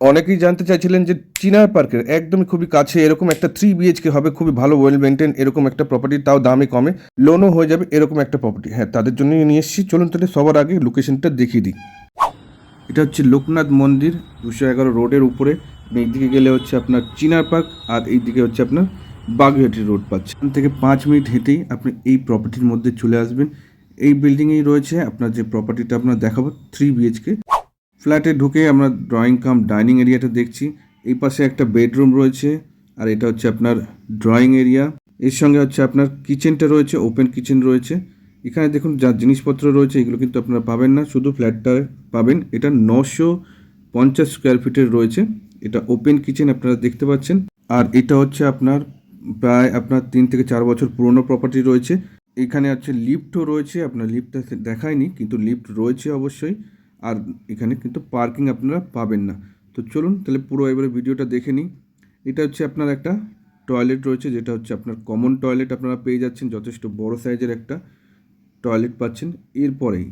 অনেকেই জানতে চাইছিলেন যে চিনার পার্কের একদমই খুবই কাছে এরকম একটা থ্রি বিএইচকে হবে, খুবই ভালো ওয়েল মেনটেন এরকম একটা প্রপার্টি তাও দামে কমে। লোনও হয়ে যাবে এরকম একটা প্রপার্টি হ্যাঁ তাদের জন্যই নিয়ে এসেছি। চলুন তাহলে সবার আগে লোকেশনটা দেখিয়ে দিই। এটা হচ্ছে লোকনাথ মন্দির, দুশো এগারো রোডের উপরে। এইদিকে গেলে হচ্ছে আপনার চিনার পার্ক আর এইদিকে হচ্ছে আপনার বাগুইহাটি রোড পাচ্ছে। এখান থেকে পাঁচ মিনিট হেঁটেই আপনি এই প্রপার্টির মধ্যে চলে আসবেন। এই বিল্ডিংয়েই রয়েছে আপনার যে প্রপার্টিটা আপনার দেখাবো থ্রি বিএইচকে ফ্ল্যাটে ঢুকে আমরা ড্রয়িং কাম ডাইনিং এরিয়াটা দেখছি। এই পাশে একটা বেডরুম রয়েছে আর এটা হচ্ছে আপনার ড্রয়িং এরিয়া এর সঙ্গে হচ্ছে আপনার কিচেনটা রয়েছে ওপেন কিচেন রয়েছে। এখানে দেখুন যা জিনিসপত্র রয়েছে, এগুলো কিন্তু আপনারা পাবেন না। শুধু ফ্ল্যাটটা পাবেন। এটা নশো পঞ্চাশ স্কোয়ার ফিটের রয়েছে। এটা ওপেন কিচেন আপনারা দেখতে পাচ্ছেন। আর এটা হচ্ছে আপনার প্রায় আপনার তিন থেকে চার বছর পুরনো প্রপার্টি রয়েছে। এখানে আছে লিফটও রয়েছে। আপনার লিফটটা দেখায়নি, কিন্তু লিফট রয়েছে অবশ্যই। আর এখানে কিন্তু পার্কিং আপনারা পাবেন না। তো চলুন তাহলে পুরো এবারে ভিডিওটা দেখে নিই। এটা হচ্ছে আপনার একটা টয়লেট রয়েছে, যেটা হচ্ছে আপনার কমন টয়লেট আপনারা পেয়ে যাচ্ছেন, যথেষ্ট বড় সাইজের একটা টয়লেট পাচ্ছেন। এরপরেই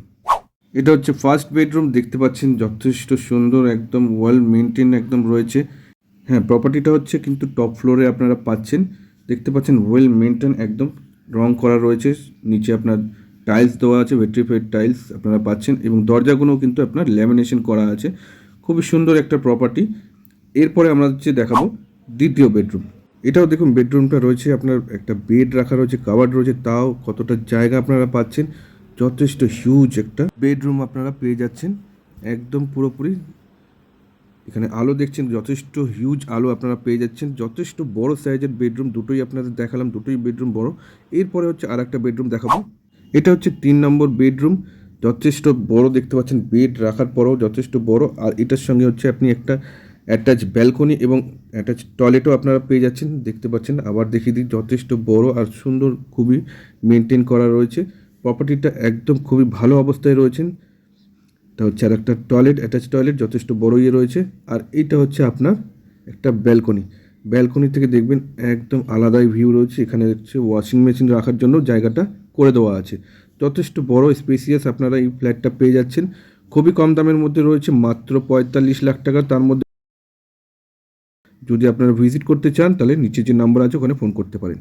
এটা হচ্ছে ফার্স্ট বেডরুম দেখতে পাচ্ছেন যথেষ্ট সুন্দর, একদম ওয়েল মেনটেন একদম রয়েছে। হ্যাঁ প্রপার্টিটা হচ্ছে কিন্তু টপ ফ্লোরে আপনারা পাচ্ছেন। দেখতে পাচ্ছেন ওয়েল মেনটেন একদম রং করা রয়েছে, নিচে আপনার টাইলস দেওয়া আছে ভেট্রিফাইড টাইলস আপনারা পাচ্ছেন এবং দরজাগুলোও কিন্তু আপনার ল্যামিনেশন করা আছে। খুবই সুন্দর একটা প্রপার্টি এরপরে আমরা হচ্ছে দেখাবো দ্বিতীয় বেডরুম এটাও দেখুন বেডরুমটা রয়েছে আপনার একটা বেড রাখা রয়েছে কাভার্ড রয়েছে, তাও কতটা জায়গা আপনারা পাচ্ছেন। যথেষ্ট হিউজ একটা বেডরুম আপনারা পেয়ে যাচ্ছেন। একদম পুরোপুরি এখানে আলো দেখছেন, যথেষ্ট হিউজ আলো আপনারা পেয়ে যাচ্ছেন। যথেষ্ট বড় সাইজের বেডরুম দুটোই আপনাদের দেখালাম, দুটোই বেডরুম বড়। এরপরে হচ্ছে আর একটা বেডরুম দেখাবো। এটা হচ্ছে তিন নম্বর বেডরুম। যথেষ্ট বড় দেখতে পাচ্ছেন, বেড রাখার পরেও যথেষ্ট বড়। আর এটার সঙ্গে হচ্ছে আপনি একটা অ্যাটাচ ব্যালকনি এবং অ্যাটাচ টয়লেটও আপনারা পেয়ে যাচ্ছেন, দেখতে পাচ্ছেন। আবার দেখিয়ে দিই, যথেষ্ট বড় আর সুন্দর খুবই মেনটেন করা রয়েছে। প্রপার্টিটা একদম খুবই ভালো অবস্থায় রয়েছেন। এটা হচ্ছে আর একটা টয়লেট অ্যাটাচ টয়লেট যথেষ্ট বড় ইয়ে রয়েছে। আর এইটা হচ্ছে আপনার একটা ব্যালকনি ব্যালকনি থেকে দেখবেন একদম আলাদাই ভিউ রয়েছে। এখানে হচ্ছে ওয়াশিং মেশিন রাখার জন্য জায়গাটা করে দেওয়া আছে। যথেষ্ট বড় স্পেসিয়াস আপনারা এই ফ্ল্যাটটা পেয়ে যাচ্ছেন। খুবই কম দামের মধ্যে রয়েছে, মাত্র পঁয়তাল্লিশ লাখ টাকা। তার মধ্যে যদি আপনারা ভিজিট করতে চান, তাহলে নিচে যে নাম্বার আছে, ওখানে ফোন করতে পারেন।